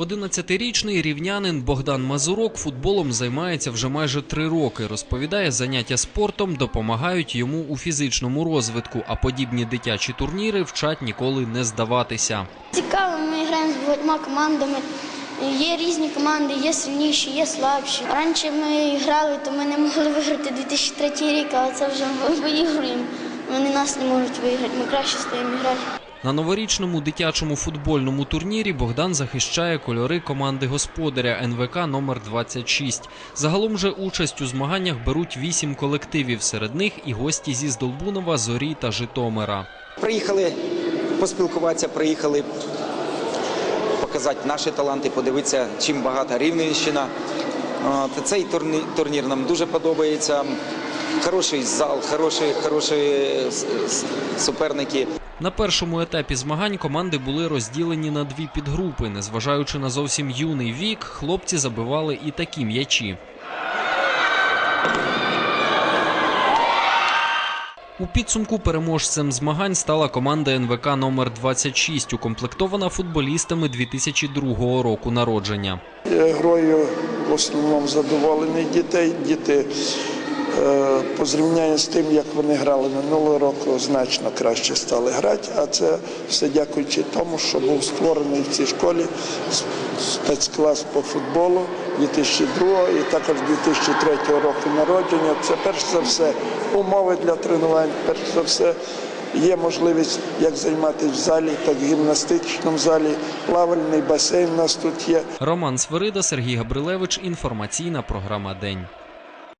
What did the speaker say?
11-річний рівнянин Богдан Мазурок футболом займається вже майже три роки. Розповідає, заняття спортом допомагають йому у фізичному розвитку, а подібні дитячі турніри вчать ніколи не здаватися. Цікаво, ми граємо з багатьма командами. Є різні команди, є сильніші, є слабші. Раніше ми грали, то ми не могли виграти 2003 рік, але це вже виігруємо. Вони нас не можуть виграти. Ми краще стаємо грати. На новорічному дитячому футбольному турнірі Богдан захищає кольори команди господаря НВК номер 26. Загалом же участь у змаганнях беруть вісім колективів. Серед них і гості зі Здолбунова, Зорі та Житомира. Приїхали поспілкуватися, приїхали показати наші таланти, подивитися, чим багата Рівненщина. Цей турні- турнір нам дуже подобається. Хороший зал, хороші, хороші с- суперники. На першому етапі змагань команди були розділені на дві підгрупи. Незважаючи на зовсім юний вік, хлопці забивали і такі м'ячі. У підсумку переможцем змагань стала команда НВК номер 26, укомплектована футболістами 2002 року народження. Е, Грою в основному задоволений дітей. Діти е, по зрівнянні з тим, як вони грали минулого року, значно краще стали грати. А це все дякуючи тому, що був створений в цій школі спецклас по футболу 2002 і також 2003 року народження. Це перш за все умови для тренувань. Перш за все. Є можливість як займатися в залі, так і в гімнастичному залі. Плавальний басейн у нас тут є. Роман Сверида, Сергій Габрилевич. Інформаційна програма День.